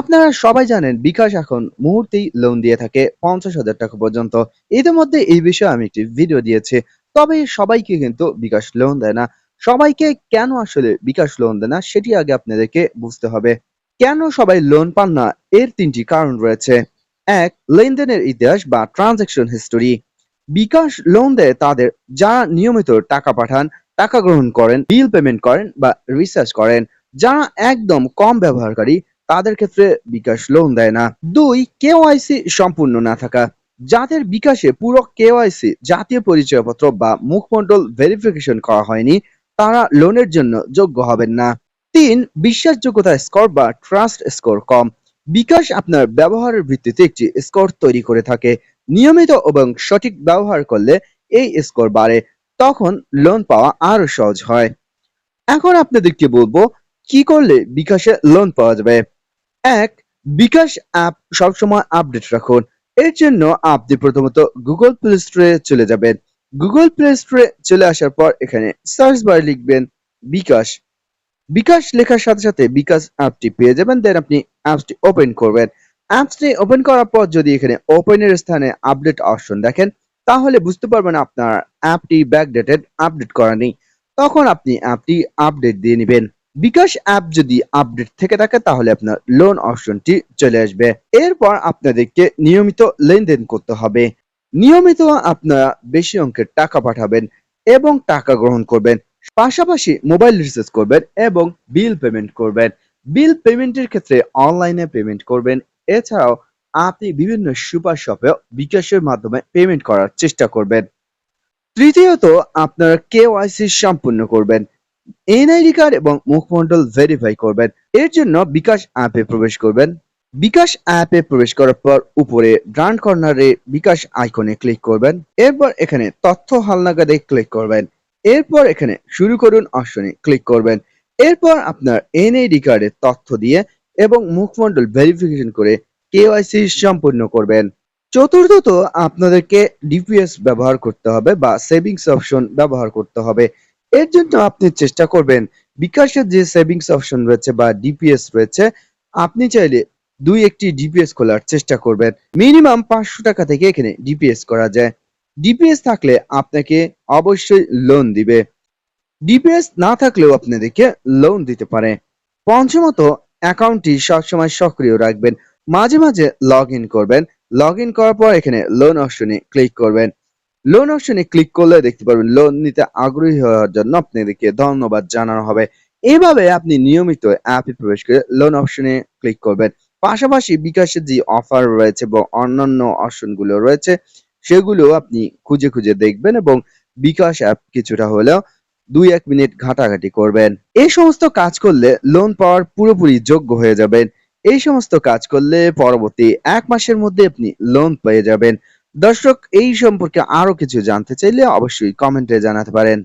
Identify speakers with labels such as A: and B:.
A: আপনারা সবাই জানেন, বিকাশ এখন মুহূর্তেই লোন দিয়ে থাকে পঞ্চাশ হাজার টাকা পর্যন্ত। ইতিমধ্যে এই বিষয়ে আমি একটি ভিডিও দিয়েছি। তবে সবাইকে কিন্তু বিকাশ লোন দেয় না। সবাইকে কেন আসলে বিকাশ লোন দেয় না, সেটি আগে আপনাদেরকে বুঝতে হবে। কেন সবাই লোন পান না, এর তিনটি কারণ রয়েছে। এক, লেনদেনের ইতিহাস বা ট্রানজ্যাকশন হিস্টোরি বিকাশ লোন দেয় তাদের যারা নিয়মিত টাকা পাঠান, টাকা গ্রহণ করেন বিল পেমেন্ট করেন বা রিসার্চ করেন যারা একদম কম ব্যবহারকারী তাদের ক্ষেত্রে বিকাশ লোন দেয় না। দুই কেওয়াইসি সম্পূর্ণ না থাকা। যাদের বিকাশে পুরো কেওয়াইসি জাতীয় পরিচয়পত্র বা মুখমণ্ডল ভেরিফিকেশন করা হয়নি, তারা লোনের জন্য যোগ্য হবেন না। তিন বিশ্বাসযোগ্যতা স্কোর বা ট্রাস্ট স্কোর কম। বিকাশ আপনার ব্যবহারের ভিত্তিতে একটি স্কোর তৈরি করে থাকে। নিয়মিত এবং সঠিক ব্যবহার করলে এই স্কোর বাড়ে। তখন লোন পাওয়া আরও সহজ হয়। এখন আপনাদেরকে বলব, কি করলে বিকাশে লোন পাওয়া যাবে? এক, বিকাশ অ্যাপ সবসময় আপডেট রাখুন। এর জন্য আপনি প্রথমত গুগল প্লে স্টোরে চলে যাবেন। গুগল প্লে স্টোরে চলে আসার পর এখানে সার্চ বারে লিখবেন বিকাশ। বিকাশ লেখার সাথে সাথে বিকাশ অ্যাপটি পেয়ে যাবেন দেন আপনি অ্যাপসটি ওপেন করবেন। অ্যাপসটি ওপেন করার পর যদি এখানে ওপেনের স্থানে আপডেট অপশন দেখেন, তাহলে বুঝতে পারবেন আপনার অ্যাপটি ব্যাকডেটেড আপডেট করা নেই। তখন আপনি অ্যাপটি আপডেট দিয়ে নেবেন। বিকাশ অ্যাপ যদি আপডেট থেকে থাকে, তাহলে আপনার লোন অপশনটি চলে আসবে। এরপর আপনাদেরকে নিয়মিত লেনদেন করতে হবে। নিয়মিত আপনারা বেশি অঙ্কের টাকা পাঠাবেন এবং টাকা গ্রহণ করবেন, পাশাপাশি মোবাইল রিচার্জ করবেন এবং বিল পেমেন্ট করবেন। বিল পেমেন্টের ক্ষেত্রে অনলাইনে পেমেন্ট করবেন। এছাড়াও আপনি বিভিন্ন সুপার শপে বিকাশের মাধ্যমে পেমেন্ট করার চেষ্টা করবেন। তৃতীয়ত, আপনারা কেওয়াইসি সম্পূর্ণ করবেন। এনআইডি কার্ড এবং মুখমণ্ডল ভেরিফাই করবেন। এর জন্য বিকাশ অ্যাপে প্রবেশ করবেন। বিকাশ অ্যাপে প্রবেশ করার পর উপরে ডান কর্নারে বিকাশ আইকনে ক্লিক করবেন। এরপর এখানে তথ্য হালনাগাদে ক্লিক করবেন। এরপর এখানে শুরু করুন অপশনে ক্লিক করবেন। এরপর আপনার এনআইডি কার্ডের তথ্য দিয়ে এবং মুখমণ্ডল ভেরিফিকেশন করে কেওয়াইসি সম্পূর্ণ করবেন। চতুর্থত আপনাদেরকে ডিপিএস ব্যবহার করতে হবে বা সেভিংস অপশন ব্যবহার করতে হবে। এর জন্য আপনি চেষ্টা করবেন বিকাশের যে সেভিংস অপশন রয়েছে বা ডিপিএস রয়েছে, আপনি চাইলে দুই একটি ডিপিএস খোলার চেষ্টা করবেন। মিনিমাম পাঁচশো টাকা থেকে এখানে ডিপিএস করা যায়। ডিপিএস থাকলে আপনাকে অবশ্যই লোন দিবে। ডিপিএস না থাকলেও আপনাদেরকে লোন দিতে পারে। পঞ্চমত অ্যাকাউন্টটি সবসময় সক্রিয় রাখবেন। মাঝে মাঝে লগ করবেন। লগ করার পর এখানে লোন অপশনে ক্লিক করবেন। লোন অপশনে ক্লিক করলে দেখতে পারবেন লোন নিতে আগ্রহী হওয়ার জন্য আপনাদেরকে ধন্যবাদ জানানো হবে। এভাবে আপনি নিয়মিত অ্যাপে প্রবেশ করে লোন অপশনে ক্লিক করবেন। পাশাপাশি বিকাশের যে অফার রয়েছে বা অন্যান্য অপশনগুলো রয়েছে, সেগুলো আপনি খুঁজে খুঁজে দেখবেন এবং বিকাশ অ্যাপ কিছুটা হলেও দুই এক মিনিট ঘাটাঘাটি করবেন। এই সমস্ত কাজ করলে লোন পাওয়ার পুরোপুরি যোগ্য হয়ে যাবেন। এই সমস্ত কাজ করলে পরবর্তী এক মাসের মধ্যে আপনি লোন পেয়ে যাবেন। দর্শক এই সম্পর্কে আরও কিছু জানতে চাইলে অবশ্যই কমেন্টে জানাতে পারেন।